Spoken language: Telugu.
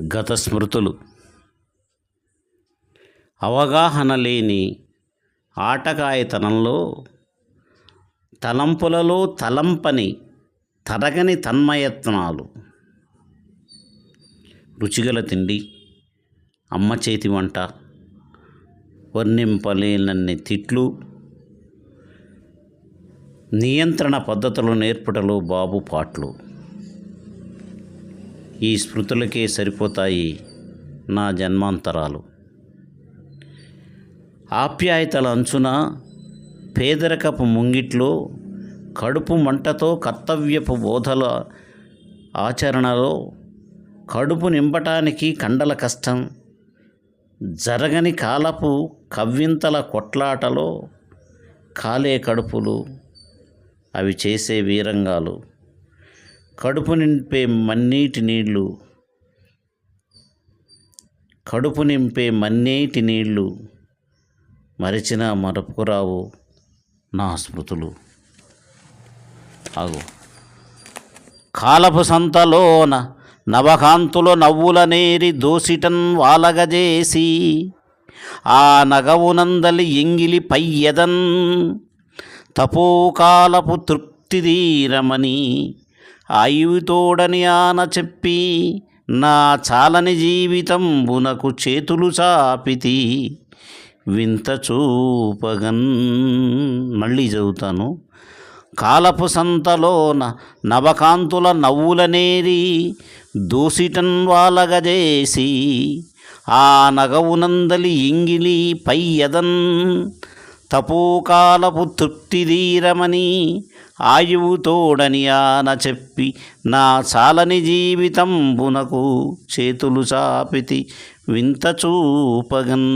గత స్మృతులు. అవగాహన లేని ఆటకాయతనంలో తలంపులలో తలంపని తరగని తన్మయత్నాలు. రుచిగల తిండి అమ్మ చేతి వంట వర్ణింపలేనన్ని తిట్లు నియంత్రణ పద్ధతులు నేర్పుటలో బాబు పాటలు ఈ స్మృతులకే సరిపోతాయి నా జన్మాంతరాలు. ఆప్యాయతల అంచున పేదరికపు ముంగిట్లో కడుపు మంటతో కర్తవ్యపు బోధల ఆచరణలో కడుపు నింపటానికి కండల కష్టం జరగని కాలపు కవ్వింతల కొట్లాటలో కాలే కడుపులు అవి చేసే వీరంగాలు. కడుపు నింపే మన్నీటి నీళ్ళు కడుపు నింపే మన్నీటి నీళ్ళు మరిచిన మరపుకురావు నా స్మృతులు. ఆగు. కాలపు సంతలోన నవకాంతులు నవ్వుల నేరి దోసిటన్ వాలగజేసి ఆ నగవునందలి ఎంగిలి పయ్యదన్ తపోకాలపు తృప్తి తీరమని ఆన చెప్పి నా చాలని జీవితం బునకు చేతులు చాపితి. వింత చూపగన్. మళ్ళీ చదువుతాను. కాలపు సంతలోన నవకాంతుల నవ్వులనేరి దూసిటన్ వాలగజేసి ఆ నగవునందలి ఇంగిలి ఎదన్ తపోకాలపు తృప్తి తీరమని ఆయువు తోడని ఆన చెప్పి నా చాలని జీవితం బునకు చేతులు చాపితి వింత చూపగన్.